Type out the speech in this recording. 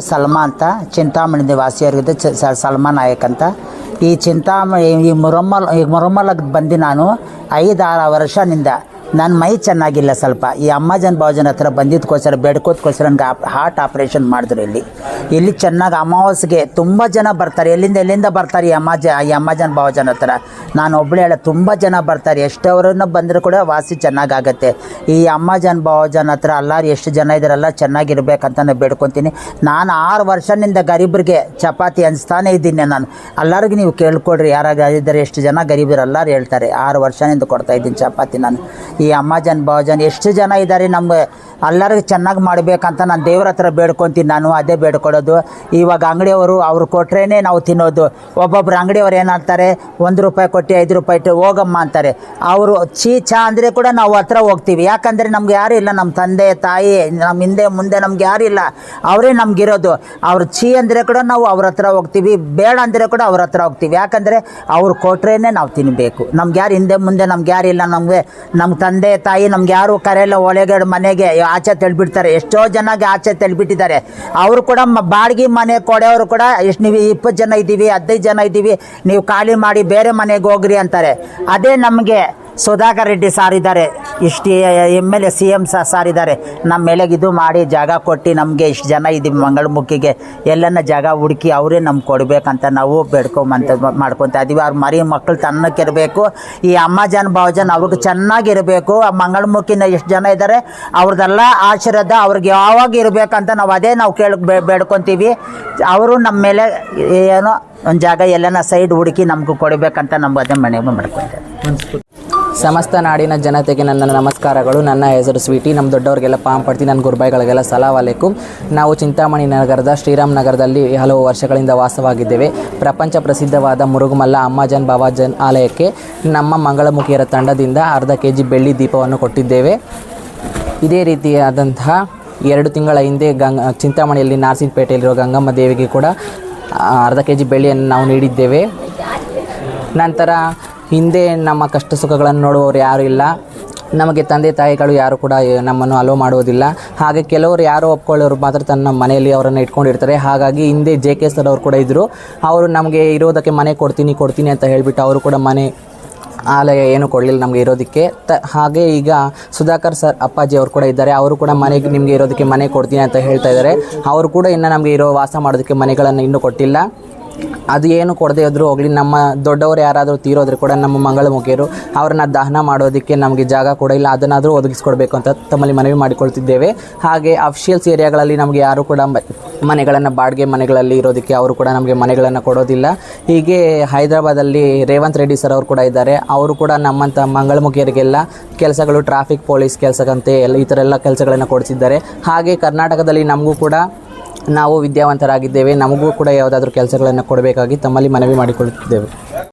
ಸಲ್ಮಾ ಅಂತ ಚಿಂತಾಮಣಿ ವಾಸಿಯಾಗಿದ್ದು ಚ ಸಲ್ಮಾ ನಾಯಕ್ ಅಂತ. ಈ ಚಿಂತಾಮಣಿ, ಈ ಮುರಮ್ಮಲ್, ಈ ಮುರಮ್ಮಲಗೆ ಬಂದು ನಾನು ಐದಾರು ವರ್ಷದಿಂದ ನನ್ನ ಮೈ ಚೆನ್ನಾಗಿಲ್ಲ ಸ್ವಲ್ಪ. ಈ ಅಮ್ಮಾಜನ್ ಬಾಜನ್ ಹತ್ರ ಬಂದಿದ್ದಕ್ಕೋಸ್ಕರ ಬೇಡ್ಕೋದ್ಕೋಸ್ಕರ ನನಗೆ ಹಾರ್ಟ್ ಆಪ್ರೇಷನ್ ಮಾಡಿದ್ರು ಇಲ್ಲಿ. ಇಲ್ಲಿ ಚೆನ್ನಾಗಿ ಅಮಾವಾಸ್ಗೆ ತುಂಬ ಜನ ಬರ್ತಾರೆ. ಎಲ್ಲಿಂದ ಎಲ್ಲಿಂದ ಬರ್ತಾರೆ ಈ ಅಮ್ಮಾಜ, ಈ ಅಮ್ಮಾಜನ್ ಬಾವಜನ್ ಹತ್ರ? ನಾನು ಒಬ್ಬಳೇ ಹೇಳ, ತುಂಬ ಜನ ಬರ್ತಾರೆ. ಎಷ್ಟವ್ರನ್ನ ಬಂದರೂ ಕೂಡ ವಾಸಿ ಚೆನ್ನಾಗಾಗತ್ತೆ. ಈ ಅಮ್ಮಾಜನ್ ಬಾವಜನ್ ಹತ್ರ ಅಲ್ಲಾರು ಎಷ್ಟು ಜನ ಇದ್ದಾರಲ್ಲ, ಚೆನ್ನಾಗಿರ್ಬೇಕಂತ ನಾನು ಬೇಡ್ಕೊತೀನಿ. ನಾನು ಆರು ವರ್ಷದಿಂದ ಗರೀಬ್ರಿಗೆ ಚಪಾತಿ ಅನಿಸ್ತಾನೆ ಇದ್ದೀನಿ ನಾನು. ಎಲ್ಲರಿಗೂ ನೀವು ಕೇಳ್ಕೊಡ್ರಿ ಯಾರಾಗ ಇದ್ದಾರೆ ಎಷ್ಟು ಜನ ಗರೀಬರು ಎಲ್ಲರೂ ಹೇಳ್ತಾರೆ. ಆರು ವರ್ಷದಿಂದ ಕೊಡ್ತಾ ಇದ್ದೀನಿ ಚಪಾತಿ ನಾನು. ಈ ಅಮ್ಮಾಜನ್ ಬಾಜನ್ ಎಷ್ಟು ಜನ ಇದ್ದಾರೆ ನಮ್ಮ ಎಲ್ಲರಿಗೂ ಚೆನ್ನಾಗಿ ಮಾಡಬೇಕಂತ ನಾನು ದೇವ್ರ ಹತ್ರ ಬೇಡ್ಕೊತೀನಿ, ನಾನು ಅದೇ ಬೇಡ್ಕೊಡೋದು. ಇವಾಗ ಅಂಗಡಿಯವರು ಅವ್ರು ಕೊಟ್ರೇ ನಾವು ತಿನ್ನೋದು. ಒಬ್ಬೊಬ್ರು ಅಂಗಡಿಯವ್ರು ಏನಂತಾರೆ ಒಂದು ರೂಪಾಯಿ ಕೊಟ್ಟು ಐದು ರೂಪಾಯಿ ಇಟ್ಟು ಹೋಗಮ್ಮ ಅಂತಾರೆ. ಅವರು ಚೀ ಚಾ ಅಂದರೆ ಕೂಡ ನಾವು ಹತ್ರ ಹೋಗ್ತೀವಿ. ಯಾಕಂದರೆ ನಮ್ಗೆ ಯಾರೂ ಇಲ್ಲ ನಮ್ಮ ತಂದೆ, ತಾಯಿ ನಮ್ಮ ಹಿಂದೆ ಮುಂದೆ ನಮ್ಗೆ ಯಾರೂ ಇಲ್ಲ. ಅವರೇ ನಮಗಿರೋದು. ಅವ್ರು ಚೀ ಅಂದರೆ ಕೂಡ ನಾವು ಅವ್ರ ಹತ್ರ ಹೋಗ್ತೀವಿ, ಬೇಡ ಅಂದರೆ ಕೂಡ ಅವ್ರ ಹತ್ರ ಹೋಗ್ತೀವಿ. ಯಾಕಂದರೆ ಅವ್ರು ಕೊಟ್ರೇ ನಾವು ತಿನ್ನಬೇಕು ನಮ್ಗೆ ಯಾರು ಹಿಂದೆ ಮುಂದೆ ನಮ್ಗೆ ಯಾರು ಇಲ್ಲ. ನಮಗೆ ನಮ್ಮ ತಂದೆ, ತಾಯಿ ನಮ್ಗೆ ಯಾರು ಕರೆಯಲ್ಲ ಒಳಗಡೆ ಮನೆಗೆ ಆಚೆ ತೆಳ್ಬಿಡ್ತಾರೆ ಎಷ್ಟೋ ಜನಗೆ ಆಚೆ ತೆಳ್ಬಿಟ್ಟಿದ್ದಾರೆ ಅವರು ಕೂಡ ಬಾಡಿಗೆ ಮನೆ ಕೊಡೋರು ಕೂಡ ಎಷ್ಟು ನೀವು ಇಪ್ಪತ್ತು ಜನ ಇದ್ದೀವಿ ಹದಿನೈದು ಜನ ಇದ್ದೀವಿ ನೀವು ಖಾಲಿ ಮಾಡಿ ಬೇರೆ ಮನೆಗೆ ಹೋಗ್ರಿ ಅಂತಾರೆ. ಅದೇ ನಮಗೆ ಸುಧಾಕರ್ ರೆಡ್ಡಿ ಸಾರ್ ಇದ್ದಾರೆ. ಇಷ್ಟು M L A, C M sir ಇದ್ದಾರೆ. ನಮ್ಮ ಮೇಲೆಗೆ ಇದು ಮಾಡಿ ಜಾಗ ಕೊಟ್ಟು ನಮಗೆ ಇಷ್ಟು ಜನ ಇದ್ದೀವಿ ಮಂಗಳಮುಖಿಗೆ ಎಲ್ಲನ ಜಾಗ ಹುಡುಕಿ ಅವರೇ ನಮ್ಗೆ ಕೊಡಬೇಕಂತ ನಾವು ಬೇಡ್ಕೊಂಬಂತ ಮಾಡ್ಕೊತ ಇದೀವಿ. ಅವ್ರ ಮರಿ ಮಕ್ಕಳು ತನ್ನಕ್ಕಿರಬೇಕು. ಈ ಅಮ್ಮ ಜನ ಭಾವಜನ ಅವ್ರಿಗೆ ಚೆನ್ನಾಗಿರಬೇಕು. ಆ ಮಂಗಳಮುಖಿನ ಎಷ್ಟು ಜನ ಇದ್ದಾರೆ ಅವ್ರದ್ದೆಲ್ಲ ಆಶೀರ್ವಾದ ಅವ್ರಿಗೆ ಯಾವಾಗ ಇರಬೇಕಂತ ನಾವು ಅದೇ ನಾವು ಕೇಳ ಬೇಡ್ಕೊತೀವಿ. ಅವರು ನಮ್ಮ ಮೇಲೆ ಏನೋ ಒಂದು ಜಾಗ ಎಲ್ಲನ ಸೈಡ್ ಹುಡುಕಿ ನಮಗೂ ಕೊಡಬೇಕಂತ ನಮ್ಗೆ ಅದೇ ಮನೆ ಮಾಡ್ಕೊತಾರೆ ಸಮಸ್ತ ನಾಡಿನ ಜನತೆಗೆ ನನ್ನ ನಮಸ್ಕಾರಗಳು. ನನ್ನ ಹೆಸರು ಸ್ವೀಟಿ. ನಮ್ಮ ದೊಡ್ಡವರಿಗೆಲ್ಲ ಪಾಮ್ ಪಡ್ತಿ ನನ್ನ ಗುರುಬಾಯಿಗಳಿಗೆಲ್ಲ ಸಲಾವಾಲೇಕು ನಾವು ಚಿಂತಾಮಣಿ ನಗರದ, ಶ್ರೀರಾಮ್ ನಗರದಲ್ಲಿ ಹಲವು ವರ್ಷಗಳಿಂದ ವಾಸವಾಗಿದ್ದೇವೆ. ಪ್ರಪಂಚ ಪ್ರಸಿದ್ಧವಾದ ಮುರುಗುಮಲ್ಲ ಅಮ್ಮಾಜನ್ ಬಾಬಾಜನ್ ಆಲಯಕ್ಕೆ ನಮ್ಮ ಮಂಗಳಮುಖಿಯರ ತಂಡದಿಂದ ಅರ್ಧ ಕೆ ಜಿ ಬೆಳ್ಳಿ ದೀಪವನ್ನು ಕೊಟ್ಟಿದ್ದೇವೆ. ಇದೇ ರೀತಿಯಾದಂತಹ ಎರಡು ತಿಂಗಳ ಹಿಂದೆ ಗಂಗ, ಚಿಂತಾಮಣಿಯಲ್ಲಿ ನಾರಸಿಂಹಪೇಟೆಯಲ್ಲಿರುವ ಗಂಗಮ್ಮ ದೇವಿಗೆ ಕೂಡ ಅರ್ಧ ಕೆ ಜಿ ಬೆಳ್ಳಿಯನ್ನು ನಾವು ನೀಡಿದ್ದೇವೆ. ನಂತರ ಹಿಂದೆ ನಮ್ಮ ಕಷ್ಟ ಸುಖಗಳನ್ನು ನೋಡುವವರು ಯಾರೂ ಇಲ್ಲ. ನಮಗೆ ತಂದೆ ತಾಯಿಗಳು ಯಾರು ಕೂಡ ನಮ್ಮನ್ನು ಅಲೋ ಮಾಡುವುದಿಲ್ಲ. ಹಾಗೆ ಕೆಲವರು ಯಾರು ಒಪ್ಕೊಳ್ಳೋರು ಮಾತ್ರ ತನ್ನ ಮನೆಯಲ್ಲಿ ಅವರನ್ನು ಇಟ್ಕೊಂಡಿರ್ತಾರೆ. ಹಾಗಾಗಿ ಹಿಂದೆ ಜೆ ಕೆ ಸರ್ ಅವರು ಕೂಡ ಇದ್ದರು ಅವರು ನಮಗೆ ಇರೋದಕ್ಕೆ ಮನೆ ಕೊಡ್ತೀನಿ ಕೊಡ್ತೀನಿ ಅಂತ ಹೇಳಿಬಿಟ್ಟು ಅವರು ಕೂಡ ಮನೆ ಆಲಯ ಏನು ಕೊಡಲಿಲ್ಲ ನಮಗೆ ಇರೋದಕ್ಕೆ. ತ, ಹಾಗೆ ಈಗ ಸುಧಾಕರ್ ಸರ್ ಅಪ್ಪಾಜಿ ಅವರು ಕೂಡ ಇದ್ದಾರೆ. ಅವರು ಕೂಡ ಮನೆಗೆ ನಿಮಗೆ ಇರೋದಕ್ಕೆ ಮನೆ ಕೊಡ್ತೀನಿ ಅಂತ ಹೇಳ್ತಾ ಇದ್ದಾರೆ. ಅವರು ಕೂಡ ಇನ್ನು ನಮಗೆ ಇರೋ ವಾಸ ಮಾಡೋದಕ್ಕೆ ಮನೆಗಳನ್ನು ಇನ್ನೂ ಕೊಟ್ಟಿಲ್ಲ. ಅದು ಏನು ಕೊಡದೇ ಇದ್ರೂ ಹೋಗಲಿ, ನಮ್ಮ ದೊಡ್ಡವರು ಯಾರಾದರೂ ತೀರೋದ್ರೆ ಕೂಡ ನಮ್ಮ ಮಂಗಳಮುಖಿಯರು ಅವ್ರನ್ನ ದಹನ ಮಾಡೋದಕ್ಕೆ ನಮಗೆ ಜಾಗ ಕೂಡ ಇಲ್ಲ, ಅದನ್ನಾದರೂ ಒದಗಿಸ್ಕೊಡ್ಬೇಕು ಅಂತ ತಮ್ಮಲ್ಲಿ ಮನವಿ ಮಾಡಿಕೊಳ್ತಿದ್ದೇವೆ. ಹಾಗೆ ಅಫಿಷಿಯಲ್ಸ್ ಏರಿಯಾಗಳಲ್ಲಿ ನಮಗೆ ಯಾರು ಕೂಡ ಮನೆಗಳನ್ನು ಬಾಡಿಗೆ ಮನೆಗಳಲ್ಲಿ ಇರೋದಕ್ಕೆ ಅವರು ಕೂಡ ನಮಗೆ ಮನೆಗಳನ್ನು ಕೊಡೋದಿಲ್ಲ. ಹೀಗೆ ಹೈದರಾಬಾದಲ್ಲಿ ರೇವಂತ್ ರೆಡ್ಡಿ ಸರ್ ಅವರು ಕೂಡ ಇದ್ದಾರೆ. ಅವರು ಕೂಡ ನಮ್ಮಂಥ ಮಂಗಳಮುಖಿಯರಿಗೆಲ್ಲ ಕೆಲಸಗಳು ಟ್ರಾಫಿಕ್ ಪೊಲೀಸ್ ಕೆಲಸಕ್ಕಂತೆ ಎಲ್ಲ ಈ ಥರ ಎಲ್ಲ ಕೆಲಸಗಳನ್ನು ಕೊಡಿಸಿದ್ದಾರೆ. ಹಾಗೆ ಕರ್ನಾಟಕದಲ್ಲಿ ನಮಗೂ ಕೂಡ ನಾವು ವಿದ್ಯಾವಂತರಾಗಿದ್ದೇವೆ ನಮಗೂ ಕೂಡ ಯಾವುದಾದ್ರೂ ಕೆಲಸಗಳನ್ನು ಕೊಡಬೇಕಾಗಿ ತಮ್ಮಲ್ಲಿ ಮನವಿ ಮಾಡಿಕೊಳ್ಳುತ್ತಿದ್ದೇವೆ.